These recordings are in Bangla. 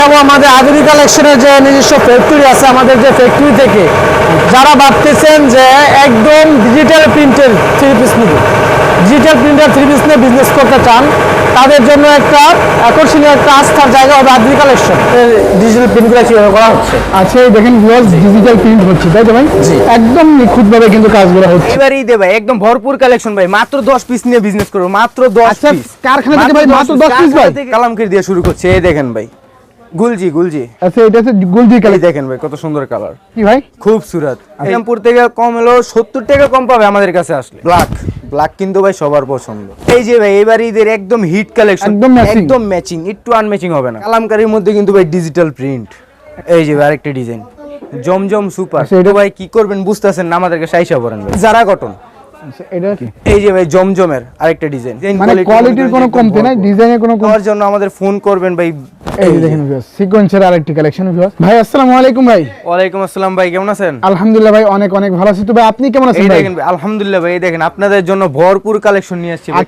দেখাবো আমাদের আধুনিক কালেকশনের যে নিজস্ব ফ্যাক্টরি আছে আমাদের যে ফ্যাক্টরি থেকে। যারা ভাবতেছেন যে একদম ডিজিটাল প্রিন্টের থ্রি পিস নিবে ডিজিটাল প্রিন্টার থ্রি পিস নিয়ে বিজনেস করতে চান তাদের জন্য একটা আকর্ষণীয় একটা আস্থার জায়গা হবে আধুনিক কালেকশন। ডিজিটাল প্রিন্টগুলো কীভাবে করা হচ্ছে? আচ্ছা এই দেখেন ভিউয়ার্স ডিজিটাল প্রিন্ট হচ্ছে তাই তো ভাই? জি। একদম নিখুঁতভাবে কিন্তু কাজগুলো হচ্ছে। এবারই দে ভাই একদম ভরপুর কালেকশন ভাই মাত্র 10 পিস নিয়ে বিজনেস করব মাত্র 10 আচ্ছা, পিস কারখানা থেকে ভাই মাত্র 10 piece ভাই? কালামকির দিয়ে শুরু করছে এই দেখেন ভাই। গুলজি গুলজি। আচ্ছা এটা হচ্ছে গুলদি এই দেখেন ভাই কত সুন্দর কালার কি ভাই? খুব সুরাত। ইসলামপুর থেকে কম হলো 70 টাকা কম পাবে আমাদের কাছে আসলে। ব্ল্যাক ব্ল্যাক কিন্তু ভাই সবার পছন্দ। এই যে ভাই এবার ঈদের একদম হিট কালেকশন একদম। একদম ম্যাচিং একটু আনম্যাচিং হবে না। কালামকারীর মধ্যে কিন্তু ভাই ডিজিটাল প্রিন্ট এই যে ভাই আরেকটা ডিজাইন জমজম সুপার আচ্ছা, এটা- ভাই কি করবেন বুঝতেছেন না আমাদেরকে সাইসা পড়েন ভাই। যারা কটন এটা কি? এই যে ভাই জমজমের আরেকটা ডিজাইন মানে কোয়ালিটির কোনো কমতি নাই ডিজাইনের কোনো কম জন্য আমাদের ফোন করবেন ভাই। এই দেখেন ভিউয়ার্স সিকোয়েন্সের আরেকটি কালেকশন ভিউয়ার্স ভাই আসসালামু আলাইকুম ভাই। ওয়ালাইকুম আসসালাম ভাই কেমন আছেন? আলহামদুলিল্লাহ ভাই অনেক অনেক ভালো আছি। তো ভাই আপনি কেমন আছেন ভাই? দেখেন আলহামদুলিল্লাহ ভাই দেখেন আপনাদের জন্য ভরপুর কালেকশন নিয়ে আসছি ভাই।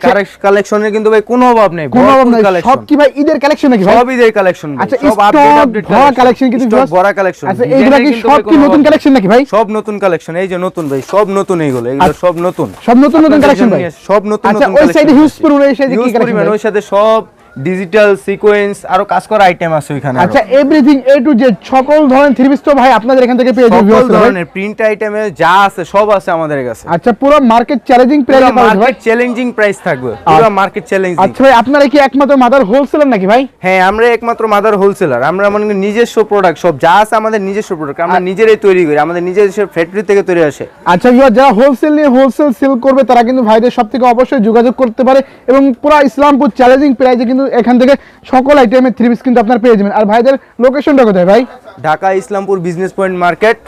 কালেকশনের কিন্তু ভাই কোনো অভাব নেই কোনো অভাব ভরপুর সব কি ভাই ঈদের কালেকশন নাকি সব ঈদের কালেকশন আচ্ছা সব আপডেট আপডেট ভরা কালেকশন কিন্তু স্টক ভরা কালেকশন আচ্ছা এইগুলা কি সব কি নতুন কালেকশন নাকি ভাই? সব নতুন কালেকশন এই যে নতুন ভাই সব নতুন এইগুলো এগুলো আচ্ছা। সব নতুন সব নতুন নতুন কালেকশন ভাই। সব নতুন নতুন আচ্ছা ওই সাইডে হিউজ। পরিমাণ ওই সাইডে কি কালেকশন ওই সাথে সব ডিজিটাল সিকোয়েন্স আরও কাজ করা আইটেম আছে ওইখানে আচ্ছা এভরিথিং এ টু জেড সকল ধরনের থ্রি পিস তো ভাই আপনাদের এখান থেকে পেয়ে যাবেন সকল ভাই। ধরনের প্রিন্ট আইটেমে যা আছে সব আছে আমাদের কাছে। আচ্ছা পুরো মার্কেট চ্যালেঞ্জিং প্রাইসে পাবেন ভাই। মার্কেট চ্যালেঞ্জিং প্রাইস থাকবে পুরো মার্কেট চ্যালেঞ্জিং আচ্ছা ভাই আপনারা কি একমাত্র মাদার হোলসেলার নাকি ভাই? হ্যাঁ আমরা একমাত্র মাদার হোলসেলার আমরা মনে নিজস্ব প্রোডাক্ট সব যা আছে আমাদের নিজস্ব প্রোডাক্ট আমরা নিজেরাই তৈরি করি আমাদের নিজস্ব ফ্যাক্টরি থেকে তৈরি আসে। আচ্ছা ভিউয়ার যারা হোলসেল নিয়ে হোলসেল সেল করবে তারা কিন্তু ভাইদের সব থেকে অবশ্যই যোগাযোগ করতে পারে এবং পুরো ইসলামপুর চ্যালেঞ্জিং প্রাইসে কিন্তু এখান থেকে সকল আইটেমের থ্রি পিস কিন্তু আপনারা পেয়ে যাবেন। আর ভাইদের লোকেশনটা কোথায় ভাই? Dhaka Islampur business point market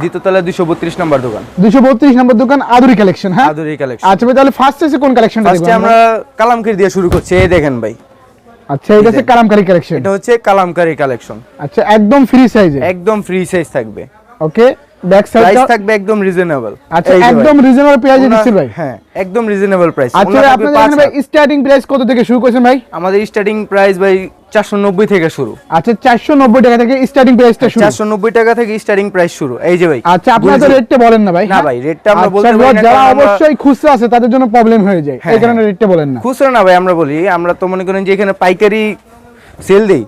দ্বিতীয়তলা দুশো বত্রিশ নম্বর দোকান। দুশো বত্রিশ নম্বর দোকান আদুরি কালেকশন হ্যাঁ? আদুরি কালেকশন আচ্ছা ভাই তাহলে ফার্স্ট এসে কোন কালেকশনটা ফার্স্টে আমরা? কালামকির দিয়ে শুরু করছি এই দেখেন ভাই। আচ্ছা এটা হচ্ছে কালামকারি কালেকশন এটা হচ্ছে কালামকারি কালেকশন আচ্ছা একদম ফ্রি সাইজে একদম ফ্রি সাইজ থাকবে। ওকে ব্যাক প্রাইস থাকবে একদম রিজনেবল আচ্ছা একদম রিজনেবল প্রাইসে দিচ্ছি ভাই। হ্যাঁ একদম রিজনেবল প্রাইস আচ্ছা ভাই আপনাদের এখানে ভাই স্টার্টিং প্রাইস কত থেকে শুরু করছেন ভাই? আমাদের স্টার্টিং প্রাইস ভাই চারশো নব্বই থেকে শুরু। আচ্ছা চারশো নব্বই টাকা থেকে স্টার্টিং প্রাইসটা শুরু। টাকা থেকে স্টার্টিং প্রাইস শুরু। এই যে ভাই আচ্ছা আপনারা তো রেটটা বলেন না ভাই না হ্যাঁ? ভাই, রেটটা আমরা আচ্ছা, বলতে পারি না, যারা অবশ্যই খুচরা আছে তাদের জন্য প্রবলেম হয়ে যায়। হ্যাঁ, এই কারণে রেটটা বলেন না। খুচরা না ভাই আমরা বলি আমরা তো মনে করেন যে এখানে পাইকারি সেল দেই।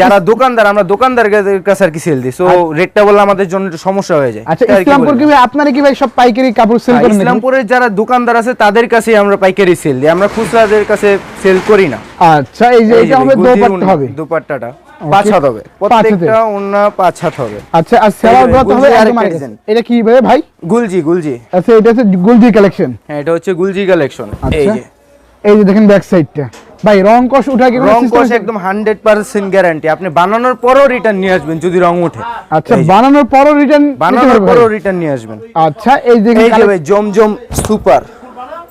যারা দোকানদার আমরা দোকানদার কাছে আর কি সেল দিই। সো রেটটা বললে আমাদের জন্য সমস্যা হয়ে যায়। আচ্ছা ইসলামপুর কি আপনারা কি ভাই সব পাইকারি কাপড় সেল হ্যাঁ, করেন ইসলামপুরের যারা দোকানদার আছে তাদের কাছে আমরা পাইকারি সেল দিই। আমরা খুচরাদের কাছে সেল করি না। আচ্ছা এই যে এটা হবে দোপাট্টা হবে। দোপাট্টাটা। পাঁচ হাত হবে। প্রত্যেকটা অন্য পাঁচ হাত হবে। আচ্ছা আর সেলার ভাই, হবে। এটা কি ভাই ভাই? গুলজি গুলজি। আচ্ছা এটা হচ্ছে গুলজি কালেকশন হ্যাঁ এটা হচ্ছে গুলজি কালেকশন এই আচ্ছা। যে। এই যে দেখেন ব্যাক সাইডটা ভাই রং কষ উঠা কি রং কষ একদম হান্ড্রেড পার্সেন্ট গ্যারান্টি আপনি বানানোর পরও রিটার্ন নিয়ে আসবেন যদি রং ওঠে। আচ্ছা বানানোর পরও রিটার্ন বানানোর পরও রিটার্ন নিয়ে আসবেন। আচ্ছা এই যে জমজম সুপার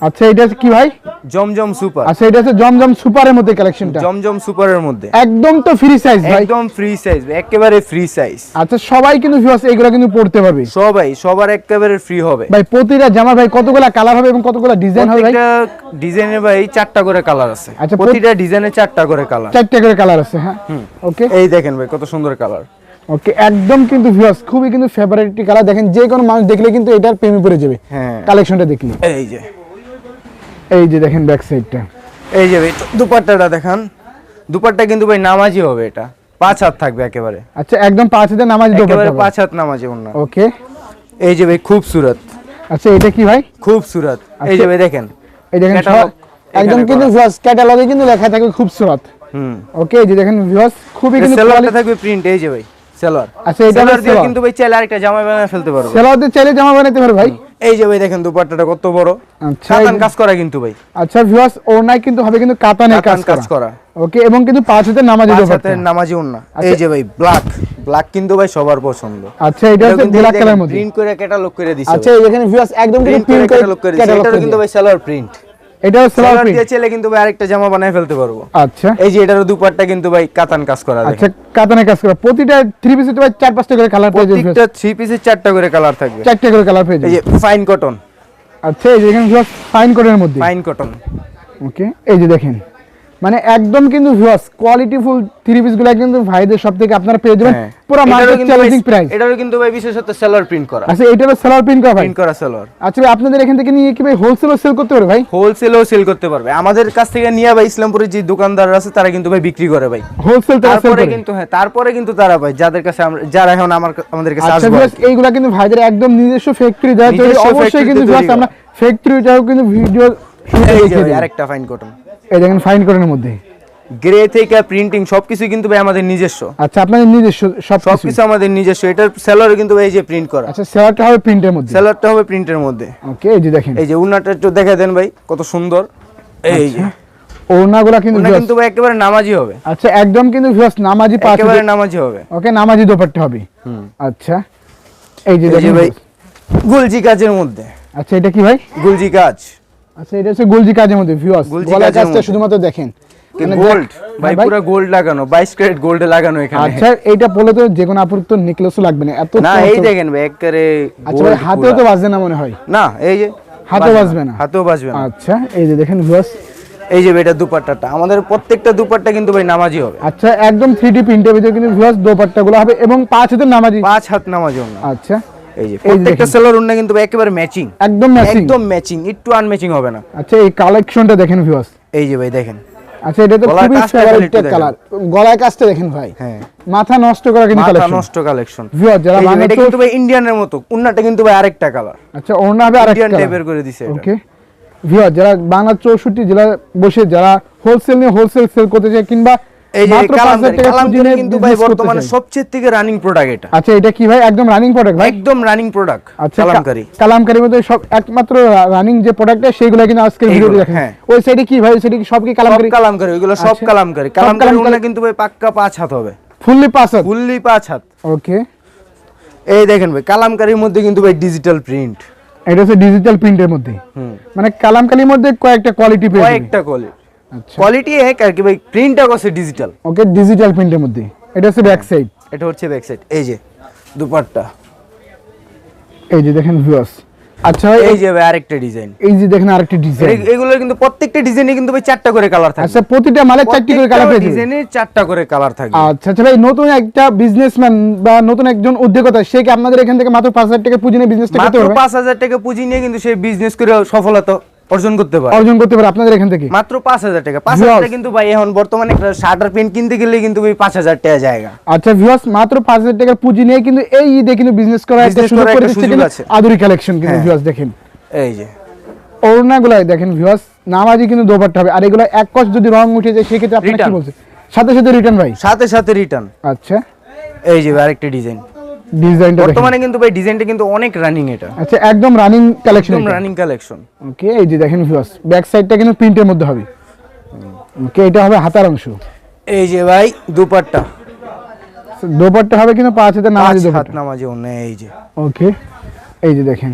আচ্ছা এটা কি ভাই? জমজম সুপার। আচ্ছা এটা হচ্ছে জমজম সুপারের মধ্যে কালেকশনটা জমজম সুপারের মধ্যে। একদম তো ফ্রি সাইজ ভাই। একদম ফ্রি সাইজ একেবারে ফ্রি সাইজ আচ্ছা সবাই কিন্তু ভিউয়ার্স এগুলো কিন্তু পড়তে পারবে। সবাই সবার একেবারে ফ্রি হবে। ভাই প্রতিটা জামা ভাই কতগুলা কালার হবে এবং কতগুলা ডিজাইন হবে ভাই? ডিজাইনে ভাই চারটা করে কালার আছে। আচ্ছা, প্রতিটা ডিজাইনে চারটা করে কালার চারটে করে কালার আছে হ্যাঁ? ওকে এই দেখেন ভাই কত সুন্দর কালার ওকে একদম কিন্তু ভিউয়ার্স খুবই কিন্তু ফেভারিট কালার দেখেন যে কোনো মানুষ দেখলে কিন্তু এটার প্রেমে পড়ে যাবে। হ্যাঁ। কালেকশনটা দেখলে। এই যে। এই যে দেখেন ব্যাক সাইডটা এই যে ভাই দুপাট্টাটা দেখান। দুপাট্টা কিন্তু ভাই নামাজি হবে এটা। পাঁচ হাত থাকবে একেবারে। আচ্ছা একদম পাঁচ হাজার নামাজ একেবারে পাঁচ হাত নামাজি অন্য ওকে। এই যে ভাই খুব সুরত। আচ্ছা এটা কি ভাই? খুব সুরত। এই যে ভাই দেখেন। এই দেখেন একদম কিন্তু। ভিউয়ার্স ক্যাটালগে কিন্তু লেখা থাকে খুবসুরত হুম। ওকে এই যে দেখেন ভিউয়ার্স খুবই কিন্তু সেলোয়ারটা থাকবে প্রিন্ট এই যে ভাই সেলোয়ার আচ্ছা, এটা সেলোয়ার দিয়ে কিন্তু ভাই চাইলে আরেকটা জামা বানিয়ে ফেলতে পারব। সেলাওয়ারদের চাইলে জামা বানাতে পারে ভাই। এই যে ভাই দেখেন দুপাট্টাটা কত বড়। আচ্ছা কাতান কাজ করা কিন্তু ভাই। আচ্ছা ভিউয়ার্স ওনাই কিন্তু হবে কিন্তু কাতানে কাজ কাজ করা। ওকে এবং কিন্তু পাঁচ হাতে নামাজি পাঁচ দোপাট্টা। হাতের নামাজি ওনা এই যে ভাই ব্ল্যাক ব্ল্যাক কিন্তু ভাই সবার পছন্দ। আচ্ছা এটা হচ্ছে ব্ল্যাক কালার মধ্যে প্রিন্ট করে ক্যাটালগ করে দিছে আচ্ছা এখানে ভিউয়ার্স একদম কিন্তু প্রিন্ট করে ক্যাটালগ করে দিছে। এটা কিন্তু ভাই সালোয়ার প্রিন্ট এটা হচ্ছে দিয়ে চাইলে কিন্তু ভাই আরেকটা জামা বানিয়ে ফেলতে পারব। আচ্ছা। এই যে এটারও দুপাট্টা কিন্তু ভাই কাতান কাজ করা আচ্ছা কাতানে কাজ করা। প্রতিটা থ্রি পিসে ভাই চার পাঁচটা করে কালার পেয়ে যাবে। প্রত্যেকটা থ্রি পিসের চারটা করে কালার থাকবে। চারটা করে কালার পেয়ে এই যে ফাইন কটন আচ্ছা এই যে এখানে ফাইন কটনের মধ্যে। ফাইন কটন ওকে এই যে দেখেন। মানে একদম কিন্তু ভিউয়ার্স কোয়ালিটিফুল থ্রি পিসগুলো কিন্তু ভাইদের সব থেকে আপনারা পেয়ে যাবেন। হ্যাঁ। পুরো মার্কেট চ্যালেঞ্জিং প্রাইস এটারও কিন্তু ভাই বিশেষত সেলার প্রিন্ট করা। আচ্ছা এটারও সেলার প্রিন্ট করা ভাই? প্রিন্ট করা সেলার আচ্ছা ভাই আপনাদের এখান থেকে নিয়ে কি ভাই হোলসেলও সেল করতে পারে ভাই? হোলসেলেও সেল করতে পারবে। আমাদের কাছ থেকে নিয়ে ভাই ইসলামপুরের যে দোকানদার আছে তারা কিন্তু ভাই বিক্রি করে ভাই। হোলসেল তারা সেল তারপরে কিন্তু হ্যাঁ তারপরে কিন্তু তারা ভাই যাদের কাছে আমরা যারা এখন আমার আমাদের কাছে আচ্ছা আসবে ভিউয়ার্স এইগুলা কিন্তু ভাইদের একদম নিজস্ব ফ্যাক্টরি দেওয়া অবশ্যই কিন্তু ভিউয়ার্স আমরা ফ্যাক্টরিটাও কিন্তু ভিডিও আরেকটা ফাইন কটন এই দেখেন ফাইন করেনের মধ্যে। গ্রে থেকে প্রিন্টিং সবকিছু কিন্তু ভাই আমাদের নিজস্ব। আচ্ছা আপনাদের নিজস্ব সব কিছু সবকিছু আমাদের নিজস্ব। এটার সেলারে কিন্তু ভাই এই যে প্রিন্ট করা। আচ্ছা সেলারটা হবে প্রিন্টের মধ্যে? সেলারটা হবে প্রিন্টের মধ্যে। ওকে এই যে দেখেন। এই যে উন্নাটা একটু দেখে দেন ভাই কত সুন্দর। এই যে। ওড়নাগুলা কিন্তু কিন্তু ভাই একেবারে নামাজি হবে। আচ্ছা একদম কিন্তু ভিউয়ার্স নামাজি পাঁচ একেবারে নামাজি হবে। ওকে নামাজি দোপাট্টা হবে। আচ্ছা এই যে দেখেন ভাই গুলজি কাজের মধ্যে। আচ্ছা এটা কি ভাই? গুলজি কাজ আচ্ছা এটা হচ্ছে গুলজি কাজের মধ্যে ভিউয়ার্স গুলজি কাজটা শুধুমাত্র দেখেন। মানে গোল্ড ভাই পুরো গোল্ড লাগানো 22 ক্যারেট গোল্ডে লাগানো এখানে। আচ্ছা এইটা পলে তো যে কোনো আপুর তো নেকলেসও লাগবে না। এত না এই দেখেন ভাই একবারে আচ্ছা ভাই হাতেও তো। বাজবে না মনে হয়? না এই যে হাতেও বাজবে না? হাতেও বাজবে না। আচ্ছা এই যে দেখেন ভিউয়ার্স এই যে এটা দুপাট্টাটা। আমাদের প্রত্যেকটা দুপাট্টা কিন্তু ভাই নামাজি হবে। আচ্ছা একদম থ্রি ডি প্রিন্টের ভিতরে কিন্তু ভিউয়ার্স দোপাট্টা গুলো হবে এবং পাঁচ হাতের নামাজি। পাঁচ হাত নামাজি না আচ্ছা। এই যে প্রত্যেকটা সেলার উন্না কিন্তু একেবারে ম্যাচিং একদম ম্যাচিং একদম ম্যাচিং একটু আনম্যাচিং হবে না। আচ্ছা এই কালেকশনটা দেখেন ভিউয়ার্স এই যে ভাই দেখেন। আচ্ছা এটা তো খুবই কাজটা খালি একটু ফেভারিট কালার গলায় কাজটা দেখেন ভাই। হ্যাঁ। মাথা নষ্ট করা কিন্তু মাথা নষ্ট কালেকশন ভিউয়ার যারা এটা কিন্তু ভাই ইন্ডিয়ানের মতো। কিন্তু ভাই আরেকটা কালার আচ্ছা ওড়না হবে আরেকটা ইন্ডিয়ান টাইপের করে দিছে এটা। ওকে ভিউয়ার যারা বাংলা চৌষট্টি জেলা বসে যারা হোলসেল নিয়ে হোলসেল সেল করতে চায় কিংবা এই যে মাত্র পাঁচ হাজার কালামকারী টাকা পুঁজি কালামকারী নিয়ে কিন্তু ভাই বর্তমানে সবচেয়ে থেকে রানিং প্রোডাক্ট এটা। আচ্ছা এটা কি ভাই একদম রানিং প্রোডাক্ট ভাই? একদম রানিং প্রোডাক্ট আচ্ছা কালামকারী। কা- মধ্যে সব একমাত্র রানিং যে প্রোডাক্টটা সেইগুলো কিন্তু আজকে ভিডিওতে দেখেন। হ্যাঁ। ওই সাইডে কি ভাই? সেটা কি সব কি সব কালামকারী কালামকারী ওইগুলো সব। কালামকারী। সব কালামকারী কালামকারী। উন্না কিন্তু ভাই পাক্কা পাঁচ হাত হবে। ফুললি পাস ফুললি পাঁচ হাত। ওকে এই দেখেন ভাই কালামকারীর মধ্যে কিন্তু ভাই ডিজিটাল প্রিন্ট এটা হচ্ছে ডিজিটাল প্রিন্টের মধ্যে। মানে কালামকারীর মধ্যে কয়েকটা কোয়ালিটি পেয়ে কয়েকটা কোয়ালিটি কোয়ালিটি এক আর কি ভাই প্রিন্টটা করছে ডিজিটাল ওকে ডিজিটাল প্রিন্টের মধ্যে। এটা হচ্ছে ব্যাক সাইড এটা হচ্ছে ব্যাক সাইড এই যে দুপাট্টা। এই যে দেখেন ভিউয়ার্স আচ্ছা এই যে ভাই আরেকটা ডিজাইন এই যে দেখেন আরেকটি ডিজাইন এগুলোর কিন্তু প্রত্যেকটা ডিজাইনে কিন্তু ভাই চারটা করে কালার থাকে আচ্ছা প্রতিটা মালে চারটি করে কালার যাবেন ডিজাইনে চারটা করে কালার থাকে আচ্ছা আচ্ছা ভাই নতুন একটা বিজনেসম্যান বা নতুন একজন উদ্যোক্তা সে কি আপনাদের এখান থেকে মাত্র পাঁচ হাজার টাকা পুঁজি নিয়ে বিজনেসটা করতে মাত্র পারবে? পাঁচ হাজার টাকা পুঁজি নিয়ে কিন্তু সেই বিজনেস করে সফলতা অর্জন করতে পারে। অর্জন করতে পারে আপনাদের এখান থেকে? মাত্র পাঁচ হাজার টাকা। পাঁচ Viewers. হাজার টাকা কিন্তু ভাই এখন বর্তমানে একটা শার্টার প্যান্ট কিনতে গেলে কিন্তু ভাই পাঁচ হাজার টাকা জায়গা। আচ্ছা ভিউয়ার্স মাত্র পাঁচ হাজার টাকার পুঁজি নিয়ে কিন্তু এই ঈদে কিন্তু বিজনেস করার একটা সুযোগ করে দিচ্ছে আছে। আদুরি কালেকশন কিন্তু হ্যাঁ। ভিউয়ার্স দেখেন। এই যে। ওড়নাগুলাই দেখেন ভিউয়ার্স নামাজি কিন্তু দোপাট্টা হবে। আর এগুলো এক কষ যদি রং উঠে যায় সেক্ষেত্রে আপনারা কি বলছেন? সাথে সাথে রিটার্ন ভাই? সাথে সাথে রিটার্ন আচ্ছা। এই যে আরেকটা ডিজাইন ডিজাইনটা বর্তমানে কিন্তু ভাই ডিজাইনটা কিন্তু অনেক রানিং এটা। আচ্ছা একদম রানিং কালেকশন একদম রানিং কালেকশন ওকে এই যে দেখেন ভিউয়ার্স ব্যাক সাইডটা কিন্তু প্রিন্টের মধ্যে হবে। ওকে এটা হবে হাতার অংশ। এই যে ভাই দুপাট্টা। দোপাট্টা হবে কিন্তু পাঁচ হাতে নামাজি হাত নামাজি অন্য এই যে। ওকে এই যে দেখেন।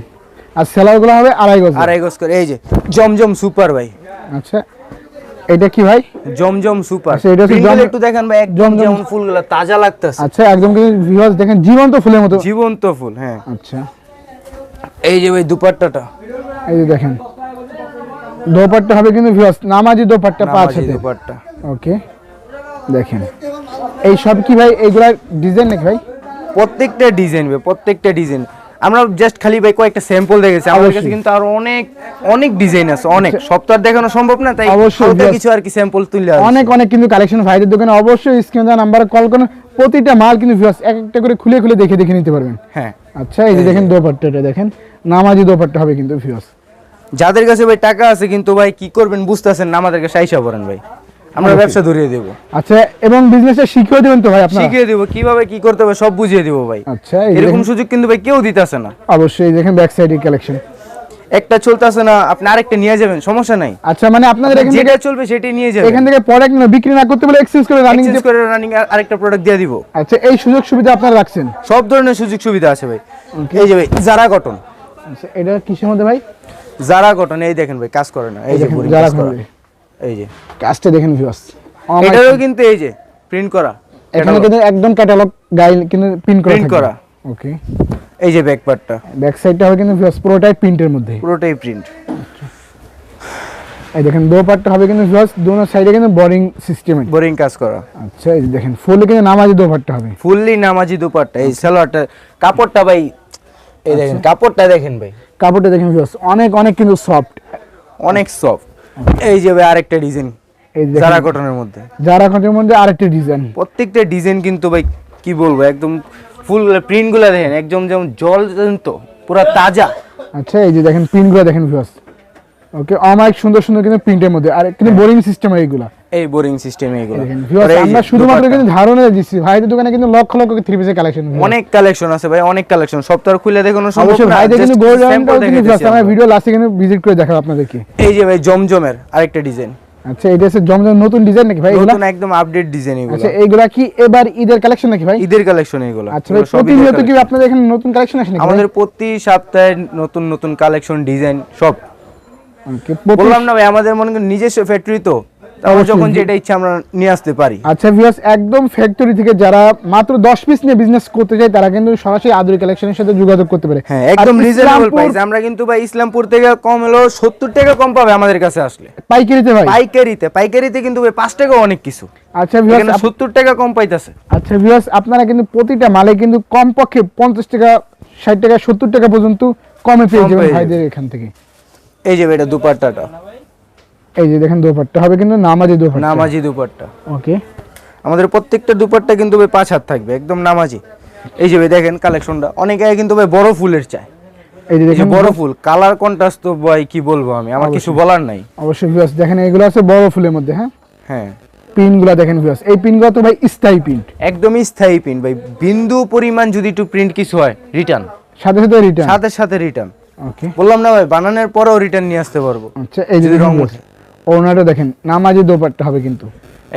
আর সেলারগুলো হবে আড়াই গজ আড়াই গজ করে এই যে। জমজম সুপার ভাই। আচ্ছা এটা কি ভাই? জমজম সুপার। আচ্ছা, এটা হচ্ছে জম- একটু দেখেন ভাই একদম যেমন ফুলগুলো তাজা লাগতেছে। আচ্ছা একদম কিন্তু ভিউয়ার্স দেখেন জীবন্ত ফুলের মতো? জীবন্ত ফুল হ্যাঁ। আচ্ছা। এই যে ভাই দুপাট্টাটা। এই যে দেখেন দোপাট্টা হবে কিন্তু ভিউয়ার্স নামাজি দোপাট্টা পাঁচ হাতে দুপাট্টা। ওকে দেখেন। এই সব কি ভাই এইগুলা ডিজাইন নাকি ভাই? প্রত্যেকটা ডিজাইন ভাই প্রত্যেকটা ডিজাইন আমরা জাস্ট খালি ভাই কয়েকটা স্যাম্পল দেখেছি আমাদের কাছে কিন্তু আরও অনেক অনেক ডিজাইন আছে অনেক। সব তো আর দেখানো সম্ভব না তাই অবশ্যই, কিছু আর কি স্যাম্পল তুলে অনেক অনেক কিন্তু কালেকশন ভাইদের দোকানে অবশ্যই স্ক্রিন দেওয়া নাম্বারে কল করুন। প্রতিটা মাল কিন্তু ভিউয়ার্স এক একটা করে খুলে খুলে দেখে দেখে নিতে পারবেন। হ্যাঁ। আচ্ছা এই যে দেখেন দোপাট্টাটা দেখেন। নামাজি দোপাট্টা হবে কিন্তু ভিউয়ার্স যাদের কাছে ভাই টাকা আছে কিন্তু ভাই কি করবেন বুঝতেছেন না আমাদের কাছে আইসা পড়েন ভাই। আমরা ব্যবসা ধরিয়ে দেবো। আচ্ছা এবং বিজনেসটা শিখিয়ে দেবেন তো ভাই আপনারা? শিখিয়ে দেবো কীভাবে কি করতে হবে সব বুঝিয়ে দেবো ভাই। আচ্ছা এরকম সুযোগ কিন্তু ভাই কেউ দিতেছে না। অবশ্যই দেখেন ব্যাক সাইডের কালেকশন একটা চলতেছে না আপনি আরেকটা নিয়ে যাবেন সমস্যা নাই। আচ্ছা মানে আপনাদের এখান থেকে যেটা চলবে সেটাই নিয়ে যাবেন। এখান থেকে প্রোডাক্ট বিক্রি না করতে বলে এক্সচেঞ্জ করে রানিং এক্সচেঞ্জ করে রানিং আরেকটা প্রোডাক্ট দিয়ে দিব। আচ্ছা এই সুযোগ সুবিধা আপনারা রাখছেন? সব ধরনের সুযোগ সুবিধা আছে ভাই। এই যে ভাই জারা কটন আচ্ছা এটা কিসের মধ্যে ভাই? জারা কটন এই দেখেন ভাই কাজ করে না। এই যে যারা করা। করবে। এই যে। কাজটা দেখেন ভিউয়ার্স এটারও কিন্তু এই যে প্রিন্ট করা। এখানে কিন্তু একদম ক্যাটালগ গাইল কিন্তু প্রিন্ট করা Print করা। ওকে এই যে ব্যাক পার্টটা ব্যাক সাইডটা হবে কিন্তু ভিউয়ার্স পুরোটাই প্রিন্টের মধ্যে। পুরোটাই প্রিন্ট এই দেখেন দোপাট্টা হবে কিন্তু ভিউয়ার্স দোনো সাইডে কিন্তু বোরিং সিস্টেমে বোরিং কাজ করা। আচ্ছা এই দেখেন ফুল কিন্তু নামাজি দোপাট্টা হবে। ফুললি নামাজি দুপাট্টা এই সালোয়ারটা কাপড়টা ভাই এই দেখেন কাপড়টা দেখেন ভাই। কাপড়টা দেখেন ভিউয়ার্স অনেক অনেক কিন্তু সফট অনেক সফট এই যে ভাই আরেকটা ডিজাইন এই যে যারা কটনের মধ্যে। যারা কটনের মধ্যে আরেকটা ডিজাইন প্রত্যেকটা ডিজাইন কিন্তু ভাই কি বলব একদম ফুল প্রিন্টগুলা দেখেন একদম যেমন জল তো পুরো তাজা। আচ্ছা এই যে দেখেন প্রিন্টগুলো দেখেন ভিউয়ার্স ওকে অনেক সুন্দর সুন্দর কিন্তু প্রিন্টের মধ্যে আর কিন্তু বোরিং সিস্টেম এইগুলা এই বোরিং সিস্টেম এগুলো। দেখেন আর আমরা শুধুমাত্র কিন্তু ধারণা দিচ্ছি ভাইদের দোকানে কিন্তু লক্ষ লক্ষ থ্রি পিসের কালেকশন অনেক কালেকশন আছে ভাই অনেক কালেকশন সপ্তাহ খুলে দেখানো অবশ্যই না, ভাইদের কিন্তু গোল্ড sample কিন্তু আমরা। আমরা। ভিডিও লাস্টে কিন্তু ভিজিট করে দেখাবো আপনাদেরকে। এই যে ভাই জমজমের আরেকটা ডিজাইন আচ্ছা এটা হচ্ছে জমজম নতুন ডিজাইন নাকি ভাই এগুলা? নতুন একদম আপডেট ডিজাইন এগুলো। আচ্ছা এইগুলা কি এবার ঈদের কালেকশন নাকি ভাই? ঈদের কালেকশন এগুলো। আচ্ছা ভাই এগুলো সব প্রতিনিয়ত কি। আপনাদের এখানে নতুন কালেকশন আসে নাকি আমাদের প্রতি সপ্তাহে নতুন নতুন কালেকশন ডিজাইন সব। বললাম না ভাই আমাদের মনে করেন নিজস্ব ফ্যাক্টরি তো। যখন যেটা ইচ্ছা আমরা নিয়ে আসতে পারি। আচ্ছা ভিউয়ার্স একদম ফ্যাক্টরি থেকে যারা মাত্র 10 পিস নিয়ে বিজনেস করতে চায় তারা কিন্তু সরাসরি আদুরি কালেকশনের সাথে যোগাযোগ করতে পারে। হ্যাঁ একদম রিজনেবল প্রাইস আমরা কিন্তু ভাই ইসলামপুর থেকে কম হলো সত্তর টাকা কম পাবে আমাদের কাছে আসলে। পাইকারিতে ভাই? পাইকারিতে পাইকারিতে কিন্তু ভাই পাঁচ টাকা অনেক কিছু। আচ্ছা ভিউয়ার্স সত্তর টাকা কম পাইতেছে। আচ্ছা ভিউয়ার্স আপনারা কিন্তু প্রতিটা মালে কিন্তু কমপক্ষে 50 টাকা 60 টাকা 70 টাকা পর্যন্ত কম পেয়ে যাবেন। ভাইদের এখান থেকে। এই যে এটা দুপাট্টাটা। এই যে দেখেন দুপাট্টা। হবে কিন্তু নামাজি দোপাট্টা। নামাজি দুপাট্টা। ওকে। আমাদের প্রত্যেকটা দুপাট্টা কিন্তু ভাই পাঁচ হাত থাকবে একদম নামাজি। এই যে ভাই দেখেন কালেকশনটা অনেকে কিন্তু ভাই বড় ফুলের চায়। এই যে দেখেন বড় ফুল কালার কন্ট্রাস্ট তো ভাই কি বলব আমি? আমার কিছু বলার নাই। অবশ্যই ভিউয়ার্স দেখেন এগুলো আছে বড় ফুলের মধ্যে হ্যাঁ? হ্যাঁ। পিনগুলো দেখেন ভিউয়ার্স এই পিনগুলো তো ভাই স্থায়ী পিন। একদমই স্থায়ী পিন ভাই। বিন্দু পরিমাণ যদি একটু প্রিন্ট কিছু হয় রিটার্ন সাথে সাথে রিটার্ন সাথে সাথে রিটার্ন বললাম না ভাই বানানোর পরেও রিটার্ন নিয়ে আসতে পারব। আচ্ছা এই যে যদি রং রং ওনাটা দেখেন নামাজি দোপাট্টা হবে কিন্তু।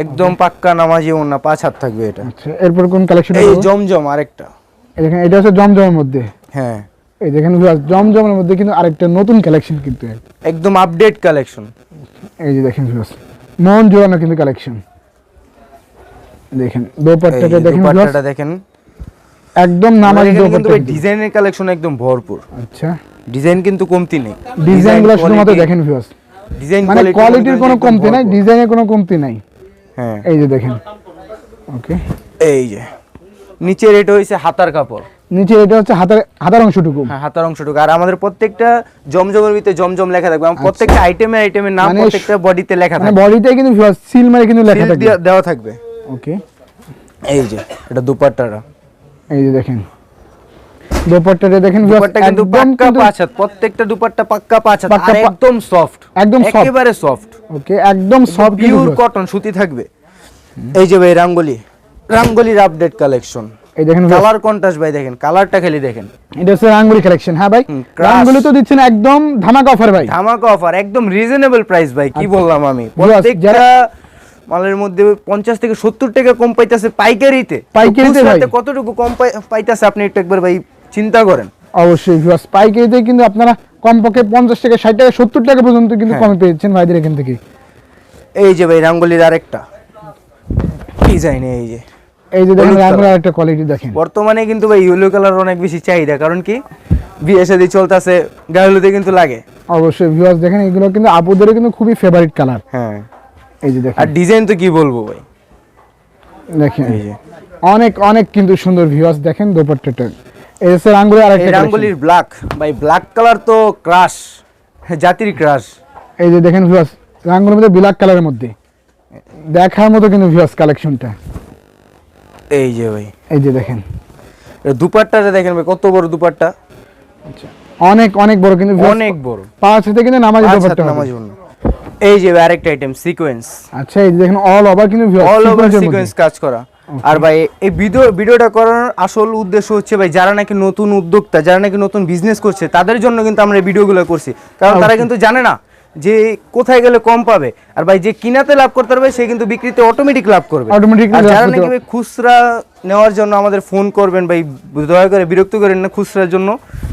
একদম পাক্কা নামাজি ওনা পাঁচ হাত থাকবে এটা। আচ্ছা এরপর কোন কালেকশন এই জমজম আরেকটা। এই দেখেন এটা হচ্ছে জমজমের মধ্যে। হ্যাঁ। এই দেখেন জমজমের মধ্যে কিন্তু আরেকটা নতুন কালেকশন কিন্তু একদম আপডেট কালেকশন এই যে দেখেন viewers, মন জোড়ানো কিন্তু কালেকশন দেখেন দোপাট্টাটা দেখেন দুপাট্টাটা দেখেন। একদম আমাদের নামাজি কিন্তু দোপাট্টা কিন্তু। ডিজাইনের কালেকশন একদম ভরপুর। আচ্ছা। ডিজাইন কিন্তু কমতি নেই। ডিজাইনগুলো শুধুমাত্র দেখেন ভিউয়ার্স ডিজাইন মানে কোয়ালিটির কোনো কমতি নাই ডিজাইনের কোনো কমতি নাই। হ্যাঁ। এই যে দেখেন। ওকে এই যে। নিচের এটা হইছে হাতার কাপড়। নিচে এটা হচ্ছে হাতের হাতার অংশটুকু। হ্যাঁ হাতার অংশটুকু। আর আমাদের প্রত্যেকটা জমজমের ভিতরে জমজম লেখা থাকবে। আমার প্রত্যেকটা আইটেমের আইটেমের নাম আচ্ছা। মানে প্রত্যেকটা বডিতে লেখা মানে থাকবে। বডিতে কিন্তু ভিউয়ার্স সিল মারে কিন্তু লেখা থাকবে। দেওয়া থাকবে। ওকে এই যে এটা দুপাট্টাটা। এই যে দেখেন। দোপাট্টাটা দেখেন দুপাট্টা কিন্তু পাক্কা পাঁচ হাত প্রত্যেকটা দুপাট্টা পাক্কা পাঁচ হাত আর একদম সফট একদম soft। একেবারে সফট ওকে একদম সফট পিওর কটন সুতি থাকবে। এই যে ভাই রাঙ্গলি। রাঙ্গলির আপডেট কালেকশন এই দেখেন কালার কন্ট্রাস্ট ভাই দেখেন কালারটা খালি দেখেন। এটা হচ্ছে রাঙ্গুলি কালেকশন হ্যাঁ ভাই। রাঙ্গুলি তো দিচ্ছেন একদম ধামাকা অফার ভাই। ধামাকা অফার একদম রিজনেবল প্রাইস ভাই কি বললাম আমি? প্রত্যেকটা মালের মধ্যে পঞ্চাশ থেকে সত্তর টাকা কম পাইতেছে পাইকারিতে। পাইকারিতে কতটুকু কম পাই- পাইতেছে আপনি একটু একবার ভাই চিন্তা করেন। অবশ্যই ভিউয়ার্স পাইকারিতে কিন্তু আপনারা কমপক্ষে পঞ্চাশ টাকা ষাট টাকা সত্তর টাকা পর্যন্ত কিন্তু হ্যাঁ। কমে পেয়েছেন ভাইদের এখান থেকে। এই যে ভাই রাঙ্গলির আরেকটা। ডিজাইন এই যে? এই যে দেখেন রাঙ্গুলির। একটা কোয়ালিটি দেখেন। বর্তমানে কিন্তু ভাই ইয়েলো কালার অনেক বেশি চাহিদা কারণ কি? বিয়ে শাদী চলতেছে গায়ে কিন্তু লাগে। অবশ্যই ভিউয়ার্স দেখেন এগুলো কিন্তু আপুদেরও কিন্তু খুবই ফেভারিট কালার হ্যাঁ। এই যে দেখেন। আর ডিজাইন তো কি বলব ভাই? দেখেন। এই যে। অনেক অনেক কিন্তু সুন্দর ভিউয়ার্স দেখেন দোপাট্টাটা। হচ্ছে রাঙ্গুলির এই আরেকটা collection। ব্ল্যাক ভাই ব্ল্যাক কালার তো ক্রাশ জাতির ক্রাশ এই যে দেখেন ভিউয়ার্স রাঙ্গুলির মধ্যে ব্ল্যাক কালারের মধ্যে। দেখার মতো কিন্তু ভিউয়ার্স কালেকশনটা এই যে ভাই। এই যে দেখেন। এটা দুপাট্টাটা দেখেন ভাই কত বড় দুপাট্টা? আচ্ছা। অনেক অনেক বড় কিন্তু অনেক বড়। পাঁচ হাতে কিন্তু নামাজ দোপাট্টা। নামাজ। এই যে আরেকটা আইটেম সিকোয়েন্স আচ্ছা এই দেখেন অল ওভার কিন্তু অল ওভার। সিকোয়েন্স কাজ করা। আর ভাই এই ভিডিও ভিডিওটা করার আসল উদ্দেশ্য হচ্ছে ভাই যারা নাকি নতুন উদ্যোক্তা যারা নাকি নতুন বিজনেস করছে তাদের জন্য কিন্তু আমরা এই ভিডিওগুলো করছি। কারণ তারা কিন্তু জানে না যে কোথায় গেলে কম পাবে। আর ভাই যে কিনাতে লাভ করতে পারবে সে কিন্তু বিক্রিতে অটোমেটিক লাভ করবে। আর যারা নাকি ভাই খুচরা নেওয়ার জন্য আমাদের ফোন করবেন ভাই দয়া করে বিরক্ত করেন না খুচরার জন্য।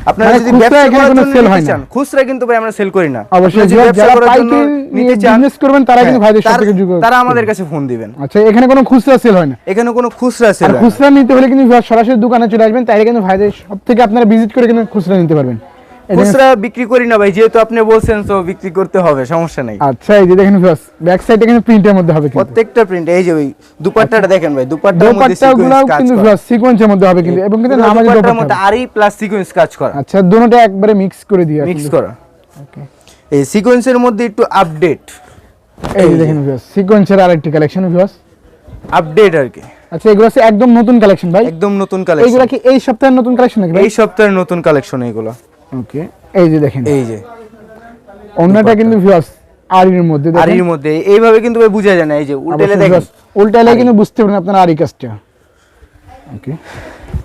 আপনারা মানে যদি ব্যবসা করার জন্য সেল হয় না। খুচরা কিন্তু ভাই আমরা সেল করি না। অবশ্যই ব্যবসা করার জন্য নিতে চান বিজনেস করবেন তারা কিন্তু হ্যাঁ, ভাইদের সাথে তারা- তারা আমাদের কাছে ফোন দিবেন। আচ্ছা এখানে কোনো খুচরা সেল হয় না? এখানে কোনো খুচরা সেল খুচরা নিতে হলে কিন্তু সরাসরি দোকানে চলে আসবেন তাইলে কিন্তু ভাইদের সব থেকে আপনারা ভিজিট করে কিন্তু খুচরা নিতে পারবেন। খুচরা বিক্রি করি না ভাই যেহেতু আপনি বলছেন তো বিক্রি করতে হবে সমস্যা নাই। আচ্ছা এই যে দেখেন ভিউয়ার্স ব্যাক সাইডে কিন্তু প্রিন্টের মধ্যে হবে কিন্তু। প্রত্যেকটা প্রিন্ট এই যে ওই দুপাট্টাটা দেখেন ভাই দুপাট্টার মধ্যে দোপাট্টা গুলো সিকোয়েন্স কাজ কিন্তু ভিউয়ার্স সিকোয়েন্সের মধ্যে হবে কিন্তু এবং কিন্তু নামাজি দুপাট্টার মধ্যে আরই প্লাস সিকোয়েন্স কাজ করা। আচ্ছা দুটোটা একবারে মিক্স করে দিয়ে মিক্স করা। ওকে এই সিকোয়েন্সের মধ্যে একটু আপডেট এই দেখেন ভিউয়ার্স সিকোয়েন্সের আরেকটি কালেকশন ভিউয়ার্স আপডেট আর কি। আচ্ছা এগুলো একদম নতুন কালেকশন ভাই। একদম নতুন কালেকশন কি এই সপ্তাহের নতুন কালেকশন নাকি এই সপ্তাহের নতুন কালেকশন এইগুলো। ওকে এই যে দেখেন। এই যে। অন্যটা কিন্তু ভিউয়ার্স আরির মধ্যে আরির মধ্যে। এইভাবে কিন্তু বোঝা যায় না এই যে উল্টালে দেখেন। উল্টালে কিন্তু বুঝতে পারেন আপনার আরি কাজটা। ওকে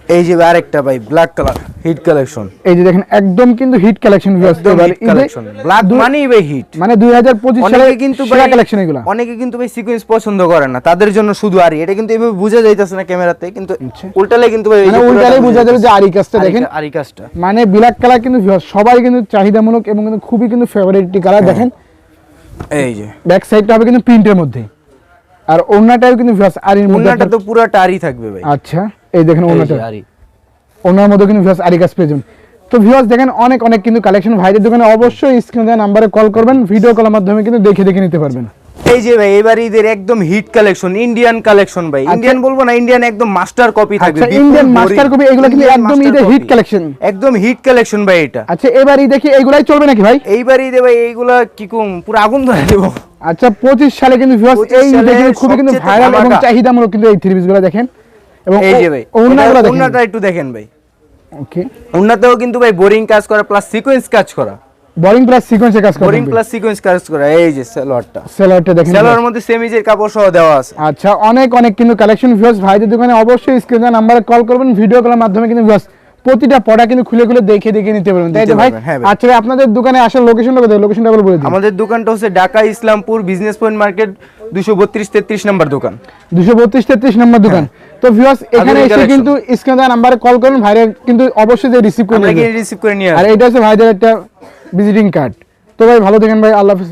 এই যে আরেকটা ভাই ব্ল্যাক কালার হিট কালেকশন এই যে দেখেন একদম কিন্তু হিট কালেকশন কালেকশন ব্ল্যাক মানেই ভাই হিট মানে 2025 সালে কিন্তু সেরা কালেকশন এগুলা। অনেকে কিন্তু ভাই সিকোয়েন্স পছন্দ করে না তাদের জন্য শুধু আরি। এটা কিন্তু এভাবে বোঝা যাইতেছে না ক্যামেরাতে কিন্তু আচ্ছা। উল্টালে কিন্তু ভাই মানে উল্টালে বোঝা যাবে যে আরি কাজটা দেখেন। আরি- আরি কাজটা। মানে ব্ল্যাক কালার কিন্তু সবাই কিন্তু চাহিদামূলক এবং কিন্তু খুবই কিন্তু ফেভারিট কালার দেখেন। এই যে। ব্যাক সাইডটা হবে কিন্তু প্রিন্টের মধ্যে। আর ওড়নাটাও কিন্তু ভিউয়ার্স আরির মধ্যে আপনার- তো পুরাটা আরি থাকবে ভাই। আচ্ছা এই দেখেন এই ওড়নাটা। আরি। ওনার মধ্যে কিন্তু ভিউয়ার্স আরি কাজ পেয়ে তো ভিউয়ার্স দেখেন অনেক অনেক কিন্তু কালেকশন ভাইদের দোকানে অবশ্যই স্ক্রিনে দেওয়া নাম্বারে কল করবেন ভিডিও কলের মাধ্যমে কিন্তু দেখে দেখে নিতে পারবেন। এই যে ভাই এবার ঈদের একদম হিট কালেকশন ইন্ডিয়ান কালেকশন ভাই। ইন্ডিয়ান বলব না ইন্ডিয়ান একদম মাস্টার কপি থাকবে আচ্ছা, বিপুল Indian boring। এগুলো কিন্তু একদম ঈদের copy। collection। একদম হিট কালেকশন ভাই এটা। আচ্ছা এবারই দেখি এগুলাই চলবে নাকি ভাই? এইবার ঈদে ভাই এইগুলা কি কম পুরো আগুন ধরে দেবো। আচ্ছা পঁচিশ সালে কিন্তু এই খুবই কিন্তু ভাইরাল এবং চাহিদামূলক কিন্তু এই থ্রি গুলো দেখেন। এবং এই যে ভাই ওনাটা একটু দেখেন ভাই। ওকে ওনাতেও কিন্তু ভাই বোরিং কাজ করা প্লাস সিকোয়েন্স কাজ করা। বোরিং প্লাস সিকোয়েন্সে কাজ করা বোরিং প্লাস সিকোয়েন্স কাজ করা এই যে সালোয়ারটা সেলারটা দেখেন। সালোয়ারের মধ্যে সেমিজের কাপড় সহ দেওয়া আছে। আচ্ছা অনেক অনেক কিন্তু কালেকশন ভিউয়ার্স ভাইদের দোকানে অবশ্যই স্ক্রিনে নাম্বারে কল করবেন ভিডিও কলের মাধ্যমে কিন্তু ভিউয়ার্স প্রতিটা পড়া কিন্তু খুলে খুলে দেখে দেখে নিতে পারবেন। তাই তো ভাই? হ্যাঁ ভাই। আচ্ছা আপনাদের দোকানে আসার লোকেশনটা কোথায়? লোকেশনটা বলে দিন। আমাদের দোকানটা হচ্ছে Dhaka Islampur business point market দুশো বত্রিশ তেত্রিশ নাম্বার দোকান। দুশো বত্রিশ তেত্রিশ নম্বর দোকান। তো ভিউয়ার্স এখানে এসে কিন্তু স্ক্রিনে নাম্বারে কল করুন ভাইরা কিন্তু অবশ্যই যে রিসিভ করে নেবেন। রিসিভ করে নিয়ে আর এটা হচ্ছে ভাইদের একটা ভিজিটিং কার্ড তো ভাই ভালো থাকেন ভাই আল্লাহ হাফিজ।